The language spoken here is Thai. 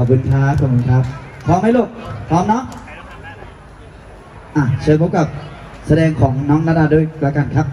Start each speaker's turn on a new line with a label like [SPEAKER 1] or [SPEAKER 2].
[SPEAKER 1] ขอบคุณครับขอบคุณครับ พร้อมไหมลูก พร้อมเนาะอะเชิญพบกับแสดงของน้องนาดาด้วยแล้วกันครับ